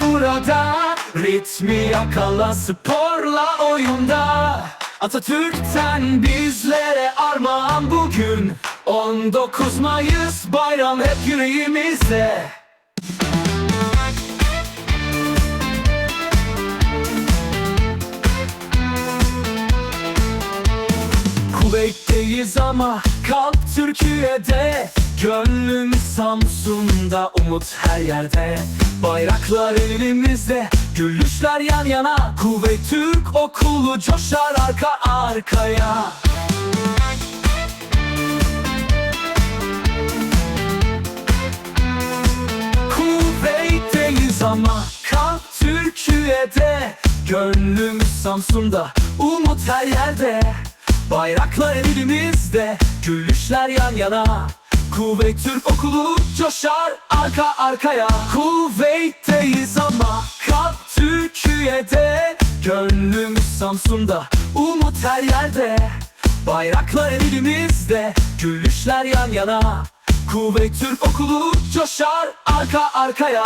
burada. Ritmi yakala sporla oyunda. Atatürk'ten bizlere armağan bugün. 19 Mayıs bayram hep yüreğimizde Kuveytteyiz ama kalp Türkiye'de Gönlüm Samsun'da umut her yerde. Bayraklar elimizde Gülüşler yan yana. Kuveyt Türk okulu coşar arka arkaya. Kuveytteyiz ama kalp Türkiye'de. Gönlümüz Samsun'da umut her yerde Bayraklar elimizde Gülüşler yan yana. Kuveyt Türk okulu coşar arka arkaya. Kuveytteyiz ama kalp Türkiye'de Gönlümüz Samsun'da umut her yerde. Bayraklar elimizde Gülüşler yan yana. Kuveyt Türk okulu coşar arka arkaya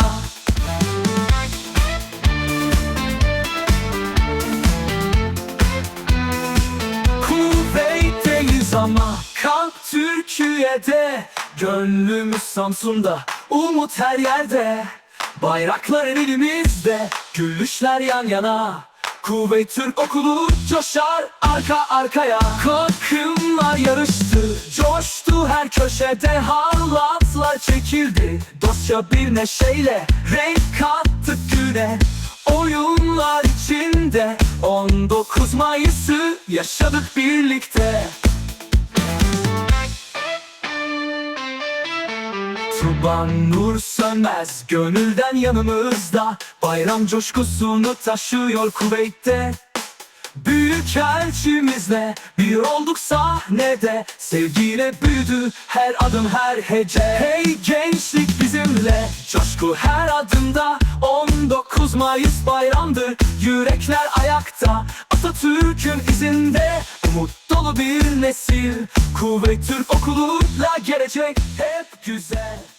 ama kalp Türkiye'de Gönlümüz Samsun'da umut her yerde Bayraklar elimizde Gülüşler yan yana. Kuveyt Türk okulu coşar arka arkaya. Kalkınlar yarıştı Coştu her köşede. Halatlar çekildi Dostça bir neşeyle Renk kattık güne. Oyunlar içinde 19 Mayıs'ı yaşadık birlikte Tuban nur sönmez gönülden yanımızda. Bayram coşkusunu taşıyor Kuveyt'te. Büyük elçimizle bir olduk sahnede. Sevgiyle büyüdü her adım her hece. Hey gençlik bizimle coşku her adımda. 19 Mayıs bayramdır yürekler ayakta. Atatürk'ün izinde umut dolu bir nesil. Kuvvet Türk okuluyla gelecek hep güzel